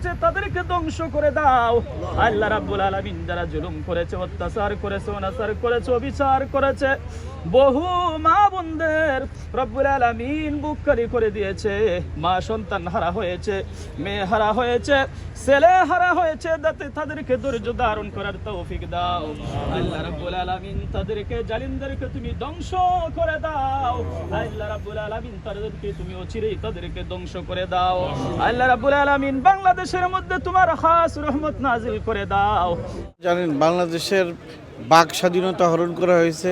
করেছে, তাদেরকে ধ্বংস করে দাও। আল্লাহ রাব্বুল আলামিন যারা জুলুম করেছে, অত্যাচার করেছে, অনাচার করেছে, অবিচার করেছে বহু মা বোনদের রব্বুল আলামিন বুককারি করে দিয়েছে। মা সন্তান হারা হয়েছে, মেয়ে হারা হয়েছে, ছেলে হারা হয়েছে, যাতে তাদেরকে ধৈর্য ধারণ করার তৌফিক দাও। আল্লাহ রাব্বুল আলামিন তাদেরকে, জালিমদেরকে তুমি ধ্বংস করে দাও। আল্লাহ রাব্বুল আলামিন তাদেরকে তুমি অচিরেই তাদেরকে ধ্বংস করে দাও। আল্লাহ রাব্বুল আলামিন বাংলাদেশের মধ্যে তোমার খাস রহমত নাজিল করে দাও। জানেন, বাংলাদেশের বাক স্বাধীনতা হরণ করা হয়েছে।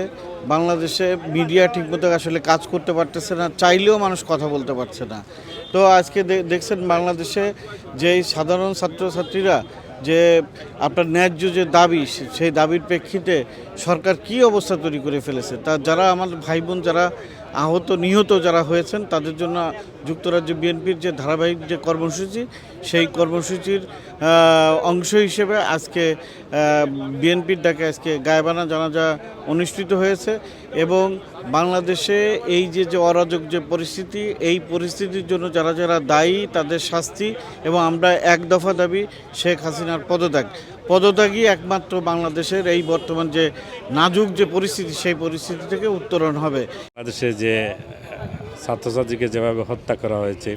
বাংলাদেশে মিডিয়া ঠিকমতো আসলে কাজ করতে পারতেছে না, চাইলেও মানুষ কথা বলতে পারছে না। তো আজকে দেখছেন বাংলাদেশে যেই সাধারণ ছাত্রছাত্রীরা যে আপনার ন্যায্য যে দাবি সেই দাবির প্রেক্ষিতে সরকার কি অবস্থা তৈরি করে ফেলেছে, তা যারা আমার ভাই বোন যারা আহত, নিহত যারা হয়েছেন, তাদের জন্য যুক্তরাজ্য বিএনপির যে ধারাবাহিক যে কর্মসূচি, সেই কর্মসূচির অংশ হিসেবে আজকে বিএনপির ডাকে আজকে গায়বানা জানাজা অনুষ্ঠিত হয়েছে এবং বাংলাদেশে এই যে যে অরাজক যে পরিস্থিতি, এই পরিস্থিতির জন্য যারা যারা দায়ী তাদের শাস্তি এবং আমরা এক দফা দাবি শেখ হাসিনার পদত্যাগ। পদত্যাগই একমাত্র বাংলাদেশের এই বর্তমান যে নাজুক যে পরিস্থিতি, সেই পরিস্থিতি থেকে উত্তরণ হবে। বাংলাদেশে যে ছাত্রছাত্রীকে যেভাবে হত্যা করা হয়েছে,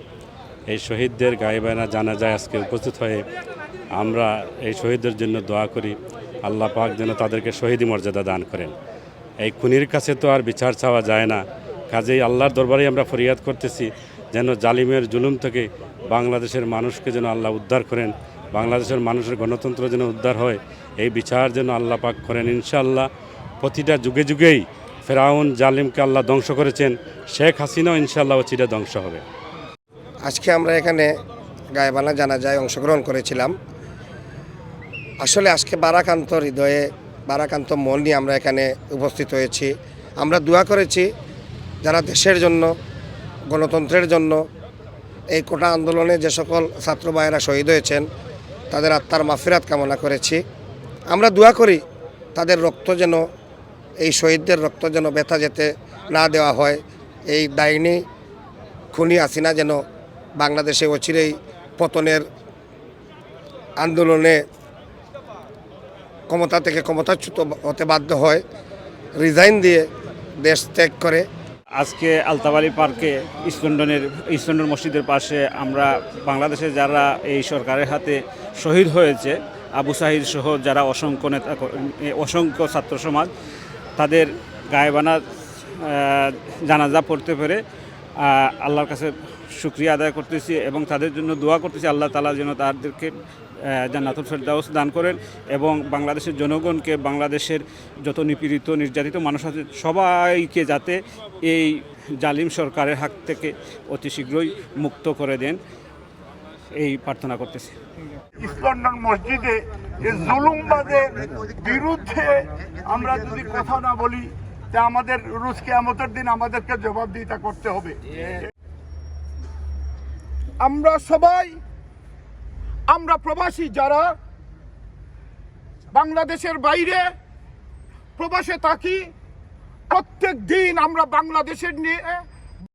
এই শহীদদের গায়েবানা জানা যায় আজকে উপস্থিত হয়ে। আমরা এই শহীদদের জন্য দোয়া করি, আল্লাহ পাক যেন তাদেরকে শহীদি মর্যাদা দান করেন। এই খুনির কাছে তো আর বিচার চাওয়া যায় না। কাজেই আল্লাহর দরবারেই আমরা ফরিয়াদ করতেছি, যেন জালিমের জুলুম থেকে বাংলাদেশের মানুষকে যেন আল্লাহ উদ্ধার করেন, বাংলাদেশের মানুষের গণতন্ত্র যেন উদ্ধার হয়, এই বিচার যেন আল্লাহ পাক করেন। ইনশাআল্লাহ প্রতিটা যুগে যুগেই ফেরাউন জালিমকে আল্লাহ ধ্বংস করেছেন, শেখ হাসিনাও ইনশাআল্লাহ চিটা ধ্বংস হবে। আজকে আমরা এখানে গায়েবানা জানাজায় অংশগ্রহণ করেছিলাম। আসলে আজকে বারাকান্ত হৃদয়ে বারাকান্ত মন নিয়ে আমরা এখানে উপস্থিত হয়েছি। আমরা দোয়া করেছি যারা দেশের জন্য, গণতন্ত্রের জন্য এই কোটা আন্দোলনে যে সকল ছাত্র ভাইয়েরা শহীদ হয়েছেন, তাদের আত্মার মাফিরাত কামনা করেছি। আমরা দোয়া করি তাদের রক্ত যেন, এই শহীদদের রক্ত যেন ব্যথা যেতে না দেওয়া হয়। এই ডাইনি খুনি আসিনা যেন বাংলাদেশে অচিরেই পতনের আন্দোলনে ক্ষমতা থেকে ক্ষমতাচ্যুত হতে বাধ্য হয় রিজাইন দিয়ে দেশ ত্যাগ করে। আজকে আলতাবাড়ি পার্কে ইস্টলন্ডনের, ইস্টলন্ডন মসজিদের পাশে আমরা বাংলাদেশে যারা এই সরকারের হাতে শহীদ হয়েছে, আবু সাহিদ সহ যারা অসংখ্য নেতা, অসংখ্য ছাত্র সমাজ, তাদের গায়েবানা জানাজা পড়তে পেরে আল্লাহর কাছে শুক্রিয়া আদায় করতেছি এবং তাদের জন্য দোয়া করতেছি। আল্লাহ তালা যেন তাদেরকে জান্নাতুল ফেরদাউস দান করেন এবং বাংলাদেশের জনগণকে, বাংলাদেশের যত নিপীড়িত, নির্যাতিত মানুষ আছে, সবাইকে যাতে এই জালিম সরকারের হাত থেকে অতি শীঘ্রই মুক্ত করে দেন। এই প্রার্থনা করতেছি। ইস্টলন্ডন মসজিদে বিরুদ্ধে আমরা যদি কথা না বলি তা আমাদের রুশ কেয়ামতের দিন আমাদেরকে জবাবদিহিতা করতে হবে। আমরা সবাই, আমরা প্রবাসী যারা, বাংলাদেশের বাইরে প্রবাসে থাকি, প্রত্যেক দিন আমরা বাংলাদেশের নিয়ে